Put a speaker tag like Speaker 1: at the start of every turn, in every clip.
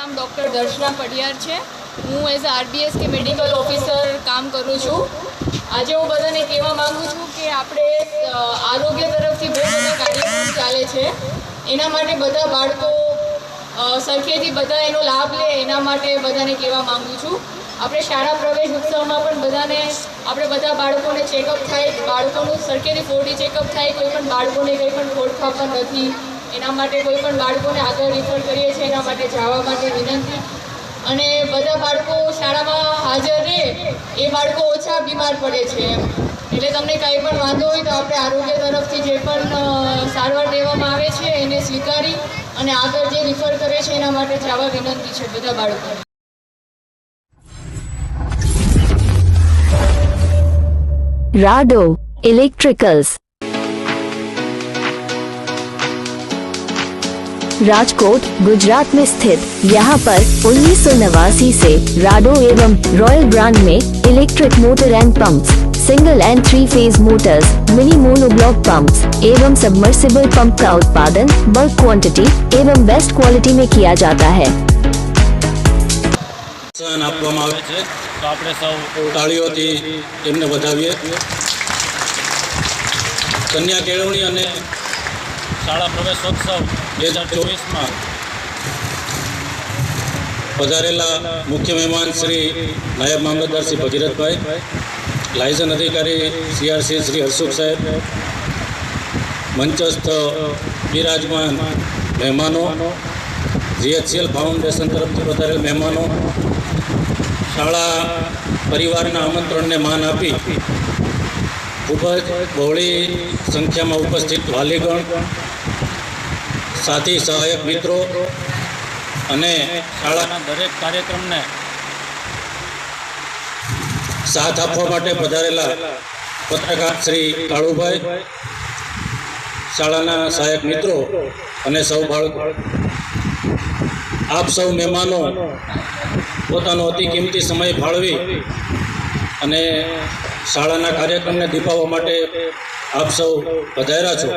Speaker 1: નામ ડૉક્ટર દર્શના પડિયાર છે. હું એઝ આરબીએસ કે મેડિકલ ઓફિસર કામ કરું છું. આજે હું બધાને કહેવા માગું છું કે આપણે આરોગ્ય તરફથી બહુ બધા કાર્યક્રમ ચાલે છે. એના માટે બધા બાળકો સરખેથી બધા એનો લાભ લે એના માટે બધાને કહેવા માગું છું. આપણે શાળા પ્રવેશ ઉત્સવમાં પણ બધાને, આપણે બધા બાળકોને ચેકઅપ થાય, બાળકોનું સરખેથી ફોડી ચેકઅપ થાય, કોઈ પણ બાળકોને કંઈ પણ ખોટ ખાપા નથી. એના માટે કોઈ પણ બાળકોને આગળ રિફર કરીએ છીએ, એના માટે જવા માટે વિનંતી. અને બધા બાળકો શાળામાં હાજર રહે, એ બાળકો ઓછા બીમાર પડે છે એટલે તમને કાંઈ પણ વાંધો હોય તો આપણે આરોગ્ય તરફથી જે પણ સારવાર દેવામાં આવે છે, એને સ્વીકારી અને આગળ જે રિફર કરે છે, એના માટે જવા વિનંતી છે બધા બાળકો
Speaker 2: રાડો ઇલેક્ટ્રિકલ્સ राजकोट गुजरात में स्थित यहाँ पर उन्नीस से राडो एवं रॉयल ब्रांड में electric motor and pumps, single and three phase motors mini monoblock pumps एवं सबमर्सिबल पंप का उत्पादन बल्क क्वांटिटी एवं बेस्ट क्वालिटी में किया जाता है
Speaker 3: પ્રોત્સાહન આપવામાં આવે
Speaker 4: છે તો આપણે સૌ
Speaker 3: તાળીઓથી એમને વધાવીએ કન્યા કેળવણી અને
Speaker 4: શાળા પ્રવેશોત્સવ બે હજાર ચોવીસમાં
Speaker 3: પધારેલા મુખ્ય મહેમાન શ્રી નાયબ મામલતદાર શ્રી ભગીરથભાઈ લાયસન્સ અધિકારી સીઆરસી શ્રી હર્ષુખ સાહેબ, મંચસ્થ બિરાજમાન મહેમાનો, જીએચસીએલ ફાઉન્ડેશન તરફથી પધારેલ મહેમાનો, શાળા પરિવારના આમંત્રણને માન આપી ખૂબ જ બહોળી સંખ્યામાં ઉપસ્થિત વાલીગણ સાથી, સહાયક મિત્રો અને શાળાના
Speaker 4: દરેક કાર્યક્રમને
Speaker 3: સાથ આપવા માટે પધારેલા પત્રકાર શ્રી કાળુભાઈ, શાળાના સહાયક મિત્રો અને સૌ બાળકો આપ સૌ મહેમાનો પોતાનો અતિ કિંમતી સમય ફાળવી અને શાળાના કાર્યક્રમને દીપાવવા માટે આપ સૌ પધાર્યા છો.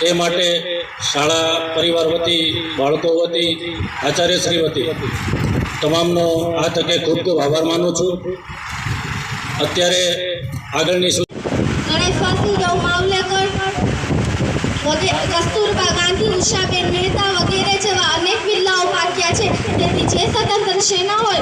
Speaker 3: તે માટે શાળા પરિવાર વતી, બાળકો વતી આચાર્યશ્રી વતી તમામનો આ તકે ખૂબ ખૂબ આભાર માનું છું. અત્યારે આગળની
Speaker 5: ગણેશવાસી માવલેકર વગે- કસ્તુરબા ગાંધી, ઉષાબેન મહેતા વગેરે જેવા અનેક બિરલાઓ પાક્યા છે. તેથી જે સ્વતંત્ર સેના હોય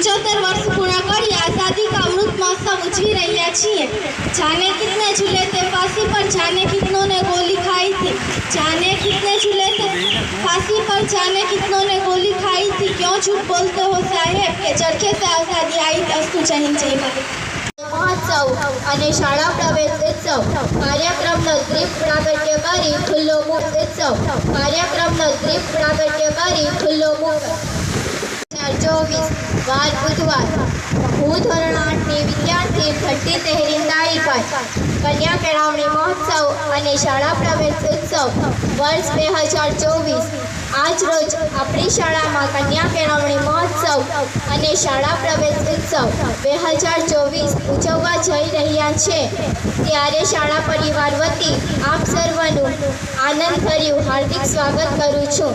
Speaker 5: પંચોતેર વર્ષ પૂર્ણ કરી આઝાદી કા અમૃત મહોત્સવ ઉજવી રહ્યા છીએ જાને કિતને ઝૂલે તે ફાંસી પર જાને કિતનों ने गोली खाई थी जाने कितने झूले थे फांसी पर जाने कितनों ने गोली खाई थी क्यों झूठ बोलते हो साहेब કે ચરખે સે આઝાદી आई અસ્તુ જય હિન્દ જય ભારત મહોત્સવ અને શાળા પ્રવેશ ઉત્સવ કાર્યક્રમનો દ્વીપ પ્રાગટ્ય કરી ખુલ્લો મુખ ઉત્સવ કાર્યક્રમનો દ્વીપ પ્રાગટ્ય કરી ખુલ્લો ચોવીસ વાર બુધવાર હું ધોરણ આઠની વિદ્યાર્થી ભટ્ટી તહેરીન તારીખ કન્યા કેળવણી મહોત્સવ અને શાળા પ્રવેશ ઉત્સવ વર્ષ બે હજાર ચોવીસ. આજ રોજ આપણી શાળામાં કન્યા કેળવણી મહોત્સવ અને શાળા પ્રવેશ ઉત્સવ બે હજાર ચોવીસ ઉજવવા જઈ રહ્યા છે. ત્યારે શાળા પરિવાર વતી આપ સર્વનું આનંદ ભર્યું હાર્દિક સ્વાગત કરું છું.